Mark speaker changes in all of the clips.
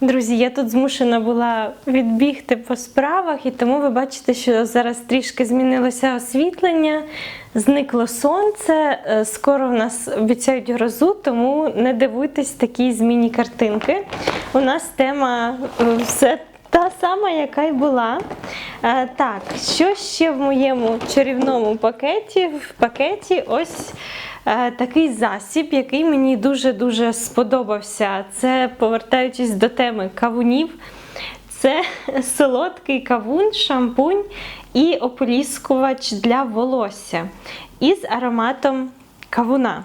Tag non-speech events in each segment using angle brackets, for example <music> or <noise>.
Speaker 1: Друзі, я тут змушена була відбігти по справах, і тому ви бачите, що зараз трішки змінилося освітлення, зникло сонце. е, Скоро в нас обіцяють грозу, тому не дивуйтесь такій зміні картинки. У нас тема е, все та сама, яка й була. Е, Так, що ще в моєму чарівному пакеті? В пакеті ось такий засіб, який мені дуже-дуже сподобався. Це повертаючись до теми кавунів. Це <laughs> солодкий кавун, шампунь і ополіскувач для волосся із ароматом кавуна.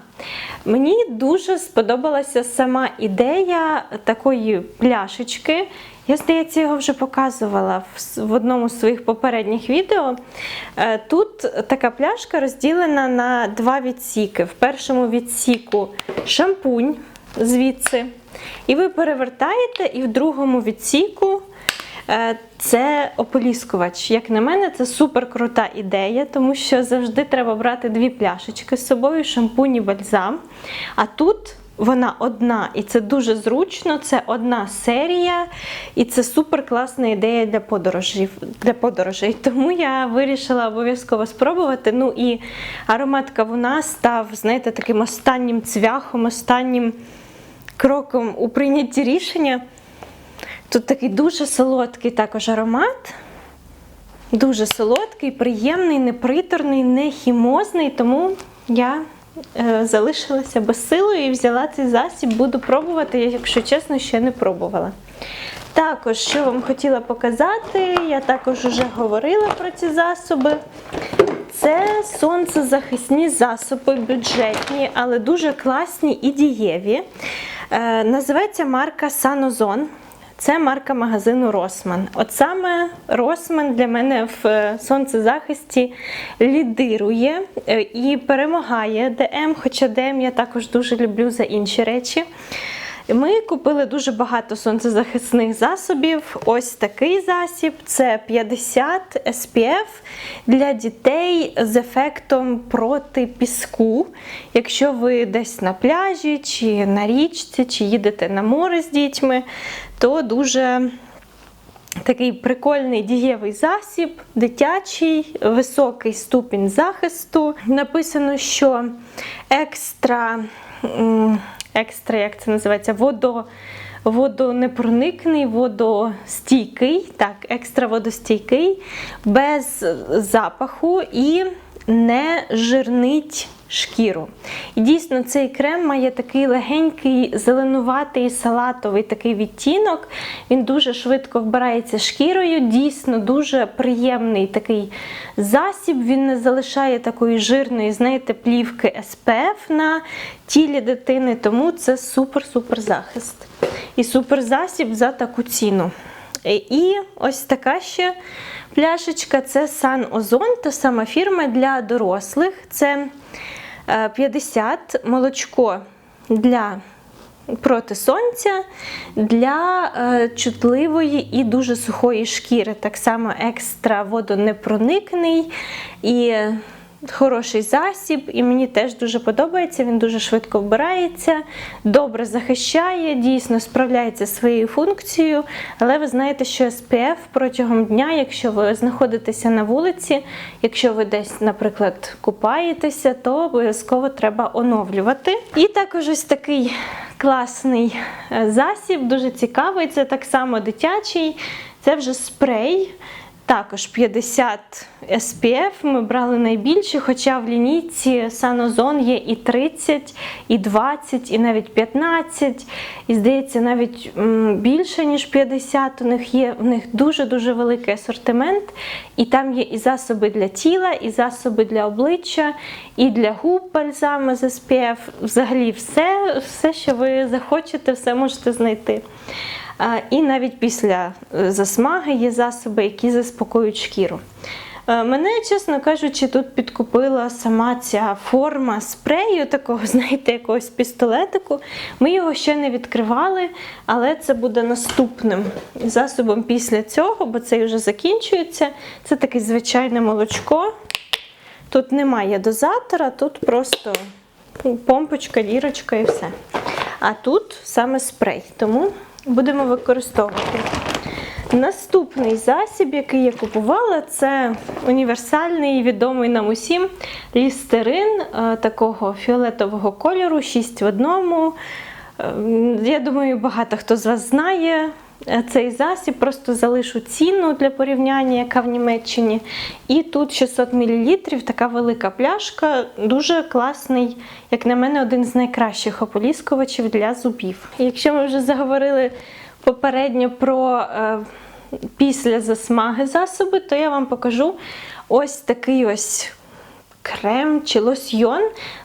Speaker 1: Мені дуже сподобалася сама ідея такої пляшечки. Я, здається, його вже показувала в одному з своїх попередніх відео. Е, Тут така пляшка розділена на два відсіки. В першому відсіку шампунь звідси. І ви перевертаєте, і в другому відсіку Е, Це ополіскувач. Як на мене, це супер крута ідея, тому що завжди треба брати дві пляшечки з собою, шампунь і бальзам. А тут вона одна, і це дуже зручно, це одна серія, і це супер класна ідея для подорожей. Для подорожей. Тому я вирішила обов'язково спробувати. Ну і аромат кавуна став, знаєте, таким останнім цвяхом, останнім кроком у прийнятті рішення. Тут такий дуже солодкий також аромат. Дуже солодкий, приємний, неприторний, не хімозний, тому я е, залишилася безсилою і взяла цей засіб, буду пробувати, я, якщо чесно, ще не пробувала. Також, що вам хотіла показати, я також вже говорила про ці засоби. Це сонцезахисні засоби, бюджетні, але дуже класні і дієві. Е, називається марка Санозон. Це марка магазину Росман. От саме Росман для мене в е, сонцезахисті лідирує е, і перемагає ДМ, хоча ДМ я також дуже люблю за інші речі. Ми купили дуже багато сонцезахисних засобів. Ось такий засіб це 50 SPF для дітей з ефектом проти піску. Якщо ви десь на пляжі, чи на річці, чи їдете на море з дітьми, то дуже Такий прикольний дієвий засіб, дитячий, високий ступінь захисту. Написано, що екстра, екстра як це називається, водо, водонепроникний, водостійкий, так, екстра водостійкий, без запаху і не жирнить шкіру. І дійсно цей крем має такий легенький, зеленуватий, салатовий такий відтінок. Він дуже швидко вбирається шкірою. Дійсно, дуже приємний такий засіб. Він не залишає такої жирної, знаєте, плівки SPF на тілі дитини, тому це супер-супер захист. І супер засіб за таку ціну. І ось така ще пляшечка це Сан Озон, та сама фірма для дорослих. Це е, 50 молочко для проти сонця, для е, чутливої і дуже сухої шкіри. Так само екстра водонепроникний і хороший засіб, і мені теж дуже подобається. Він дуже швидко вбирається, добре захищає, дійсно справляється своєю функцією. Але ви знаєте, що SPF протягом дня, якщо ви знаходитеся на вулиці, якщо ви десь, наприклад, купаєтеся, то обов'язково треба оновлювати. І також ось такий класний е, засіб, дуже цікавий. Це так само дитячий, це вже спрей. Також 50 SPF ми брали найбільше, хоча в лінійці Санозон є і 30, і 20, і навіть 15. І здається, навіть більше, ніж 50. У них є в них дуже-дуже великий асортимент. І там є і засоби для тіла, і засоби для обличчя, і для губ бальзами з SPF. Взагалі все, все, що ви захочете, все можете знайти. І навіть після е, засмаги є засоби, які заспокоюють шкіру. Е, Мене, чесно кажучи, тут підкупила сама ця форма спрею, такого, <laughs> знаєте, якогось пістолетику. Ми його ще не відкривали, але це буде наступним засобом після цього, бо цей вже закінчується. Це таке звичайне молочко. Тут немає дозатора, тут просто помпочка, дірочка і все. А тут саме спрей. Тому будемо використовувати. Наступний засіб, який я купувала, це універсальний, відомий нам усім лістерин е, такого фіолетового кольору, 6 в одному. Е, Я думаю, багато хто з вас знає е, цей засіб. Просто залишу ціну для порівняння, яка в Німеччині. І тут 600 мл, така велика пляшка, дуже класний, як на мене, один з найкращих ополіскувачів для зубів. Якщо ми вже заговорили попередньо про е, після засмаги засоби, то я вам покажу ось такий ось крем чи лосьйон.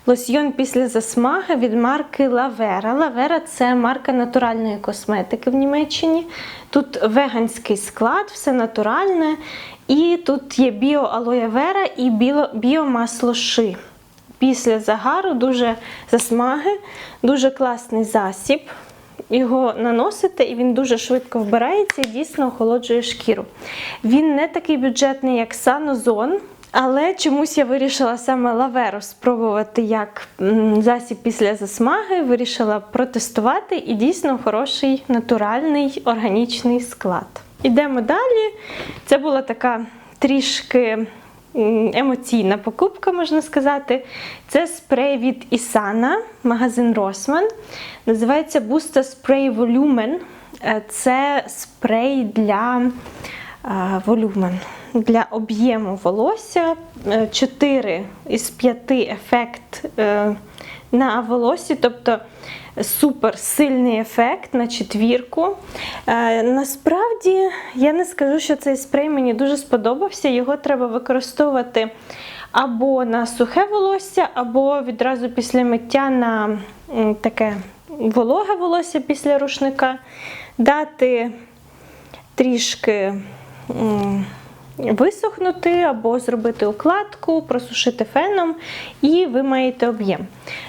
Speaker 1: Лосьйон після засмаги від марки Lavera. Lavera – це марка натуральної косметики в Німеччині. Тут веганський склад, все натуральне. І тут є біоалоєвера і біо, біомасло ши. Після загару дуже засмаги, дуже класний засіб. Його наносите, і він дуже швидко вбирається і дійсно охолоджує шкіру. Він не такий бюджетний, як Санозон, але чомусь я вирішила саме лаверу спробувати як засіб після засмаги. Вирішила протестувати і дійсно хороший натуральний органічний склад. Ідемо далі. Це була така трішки емоційна покупка, можна сказати. Це спрей від Ісана, магазин Росман. Називається Busta Spray Volumen. Е, Це спрей для волюмен, для об'єму волосся. 4 із 5 ефект е, на волосі, тобто супер сильний ефект на четвірку. Е, Насправді я не скажу, що цей спрей мені дуже сподобався. Його треба використовувати або на сухе волосся, або відразу після миття на таке вологе волосся після рушника. Дати трішки висохнути або зробити укладку, просушити феном, і ви маєте об'єм.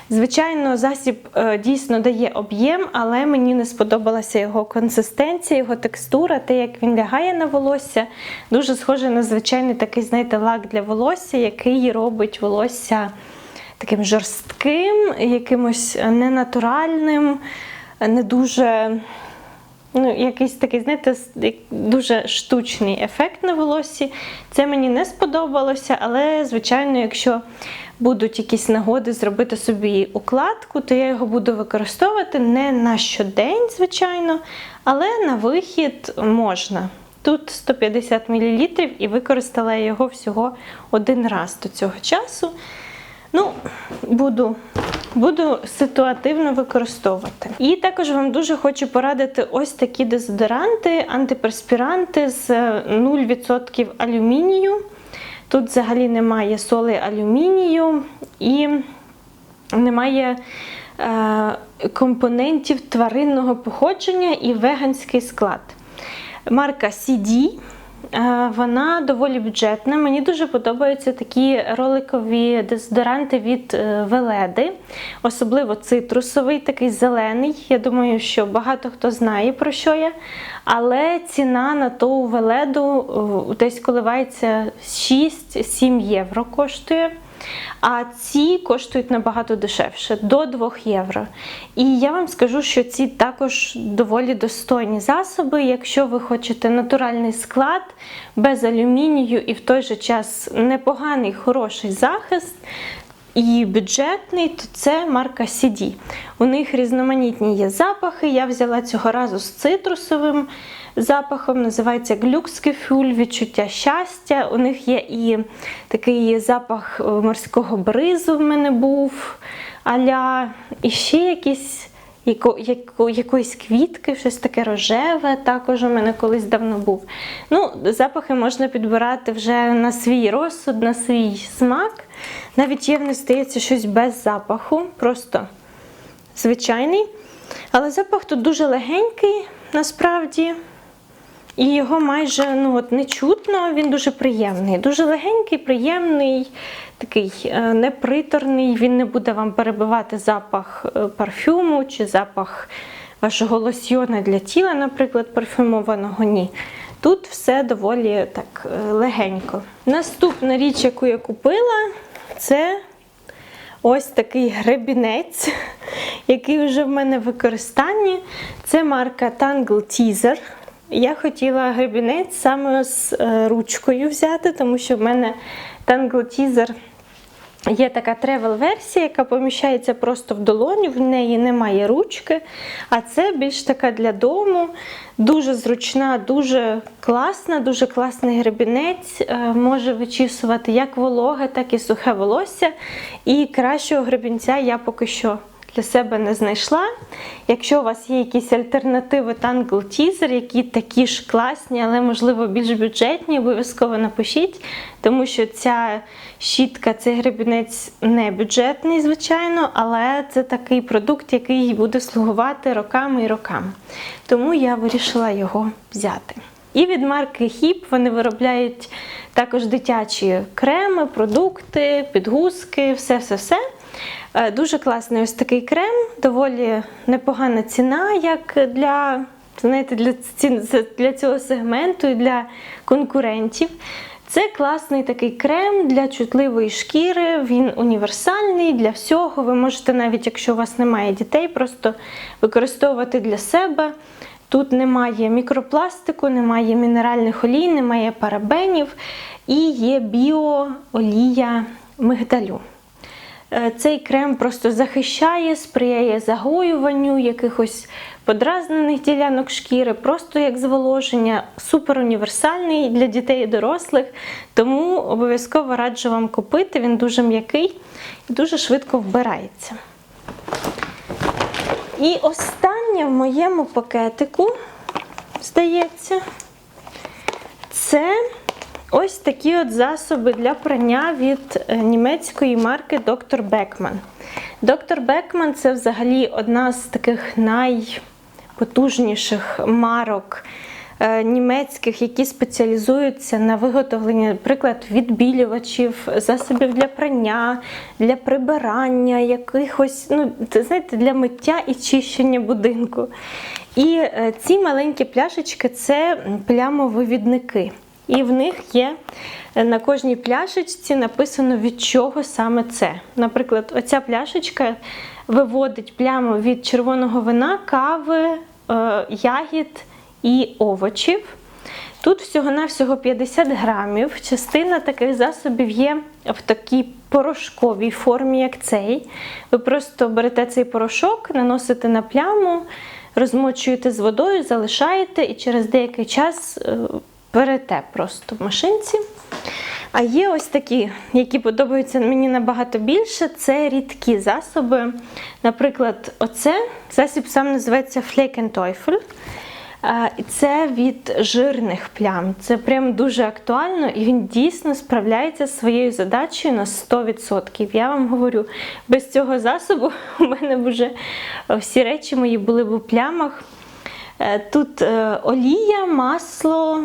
Speaker 1: Звичайно, засіб е, дійсно дає об'єм, але мені не сподобалася його консистенція, його текстура, те, як він лягає на волосся. Дуже схоже на звичайний такий, знаєте, лак для волосся, який робить волосся таким жорстким, якимось ненатуральним, не дуже. Ну, якийсь такий, знаєте, дуже штучний ефект на волоссі. Це мені не сподобалося, але, звичайно, якщо будуть якісь нагоди зробити собі укладку, то я його буду використовувати не на щодень, звичайно, але на вихід можна. Тут 150 мл і використала я його всього один раз до цього часу. Ну, буду, буду ситуативно використовувати. І також вам дуже хочу порадити ось такі дезодоранти, антиперспіранти з е, 0% алюмінію. Тут взагалі немає соли алюмінію і немає е, компонентів тваринного походження і веганський склад. Марка CD. Е, Вона доволі бюджетна. Мені дуже подобаються такі роликові дезодоранти від е, Веледи, особливо цитрусовий, такий зелений. Я думаю, що багато хто знає про що я. Але ціна на ту Веледу е, десь коливається 6-7 євро коштує. А ці коштують набагато дешевше, до 2 євро. І я вам скажу, що ці також доволі достойні засоби. Якщо ви хочете натуральний склад без алюмінію і в той же час непоганий, хороший захист. І бюджетний, то це марка CD. У них різноманітні є запахи. Я взяла цього разу з цитрусовим запахом, називається глюкскефюль, відчуття щастя. У них є і такий запах е, морського бризу в мене був, аля і ще якісь. Яко, яко, якоїсь квітки, щось таке рожеве, також у мене колись давно був. Ну, запахи можна підбирати вже на свій розсуд, на свій смак. Навіть є в них здається щось без запаху, просто звичайний. Але запах тут дуже легенький, насправді. І його майже ну, от, не чутно, він дуже приємний. Дуже легенький, приємний, такий е, неприторний. Він не буде вам перебивати запах е, парфюму чи запах вашого лосьйона для тіла, наприклад, парфюмованого. Ні. Тут все доволі так е, легенько. Наступна річ, яку я купила, це ось такий гребінець. <laughs> який вже в мене в використанні. Це марка Tangle Teaser. Я хотіла гребінець саме з е, ручкою взяти, тому що в мене Tangle Teaser Є така тревел-версія, яка поміщається просто в долоню, в неї немає ручки. А це більш така для дому, дуже зручна, дуже класна, дуже класний гребінець. Е, Може вичісувати як вологе, так і сухе волосся. І кращого гребінця я поки що для себе не знайшла. Якщо у вас є якісь альтернативи Tangle Teaser, які такі ж класні, але, можливо, більш бюджетні, обов'язково напишіть, тому що ця щітка, цей гребінець не бюджетний, звичайно, але це такий продукт, який буде слугувати роками і роками. Тому я вирішила його взяти. І від марки HIP вони виробляють також дитячі креми, продукти, підгузки, все-все-все. Е, Дуже класний ось такий крем, доволі непогана ціна, як для, знаєте, для, для цього сегменту і для конкурентів. Це класний такий крем для чутливої шкіри. Він універсальний для всього. Ви можете, навіть якщо у вас немає дітей, просто використовувати для себе. Тут немає мікропластику, немає мінеральних олій, немає парабенів і є біоолія мигдалю. Е, Цей крем просто захищає, сприяє загоюванню якихось подразнених ділянок шкіри, просто як зволоження, супер універсальний для дітей і дорослих. Тому обов'язково раджу вам купити. Він дуже м'який і дуже швидко вбирається. І останнє в моєму пакетику, здається, це ось такі от засоби для прання від е, німецької марки Dr. Beckmann. Dr. Beckmann це взагалі одна з таких найпотужніших марок е, німецьких, які спеціалізуються на виготовленні, наприклад, відбілювачів, засобів для прання, для прибирання, якихось, ну, знаєте, для миття і чищення будинку. І е, ці маленькі пляшечки це плямовивідники. І в них є е, на кожній пляшечці написано від чого саме це. Наприклад, оця пляшечка виводить пляму від червоного вина, кави, е, ягід і овочів. Тут всього-навсього 50 грамів. Частина таких засобів є в такій порошковій формі, як цей. Ви просто берете цей порошок, наносите на пляму, розмочуєте з водою, залишаєте і через деякий час е, берете просто в машинці. А є ось такі, які подобаються мені набагато більше. Це рідкі засоби. Наприклад, оце засіб сам називається Fleckenteuffel. І Це від жирних плям. Це прям дуже актуально і він дійсно справляється зі своєю задачею на 100%. Я вам говорю, без цього засобу <laughs> у мене вже всі речі мої були б у плямах. Е, Тут е, олія, масло,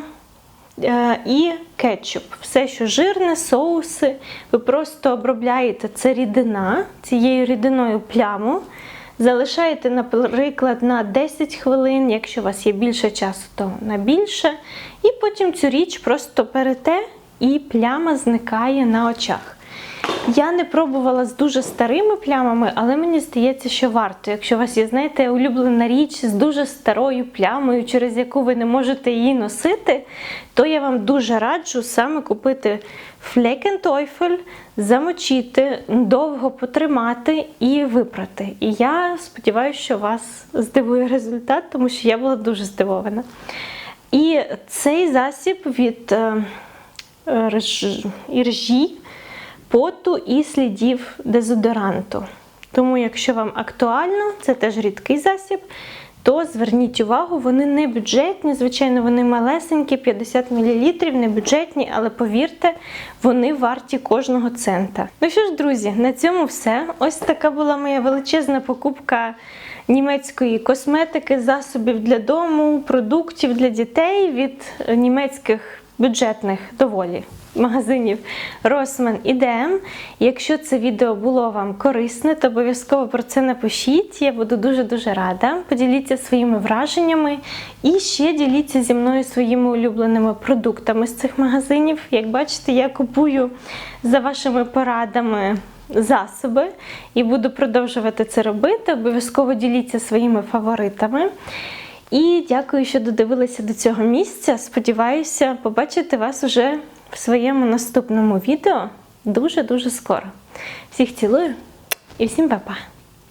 Speaker 1: і кетчуп. Все, що жирне, соуси. Ви просто обробляєте це рідина цією рідиною пляму. Залишаєте, наприклад, на 10 хвилин, якщо у вас є більше часу, то на більше. І потім цю річ просто перете, і пляма зникає на очах. Я не пробувала з дуже старими плямами, але мені здається, що варто. Якщо у вас є, знаєте, улюблена річ з дуже старою плямою, через яку ви не можете її носити, то я вам дуже раджу саме купити Fleckenteuffel, замочити, довго потримати і випрати. І я сподіваюся, що вас здивує результат, тому що я була дуже здивована. І цей засіб від е, іржі поту і слідів дезодоранту. Тому, якщо вам актуально, це теж рідкий засіб, то зверніть увагу, вони не бюджетні, звичайно, вони малесенькі, 50 мл, не бюджетні, але повірте, вони варті кожного цента. Ну що ж, друзі, на цьому все. Ось така була моя величезна покупка німецької косметики, засобів для дому, продуктів для дітей від німецьких бюджетних доволі магазинів Rossmann і DM. Якщо це відео було вам корисне, то обов'язково про це напишіть. Я буду дуже-дуже рада. Поділіться своїми враженнями і ще діліться зі мною своїми улюбленими продуктами з цих магазинів. Як бачите, я купую за вашими порадами засоби і буду продовжувати це робити. Обов'язково діліться своїми фаворитами. І дякую, що додивилися до цього місця. Сподіваюся, побачити вас уже в своєму наступному відео дуже-дуже скоро. Всіх цілую і всім па-па!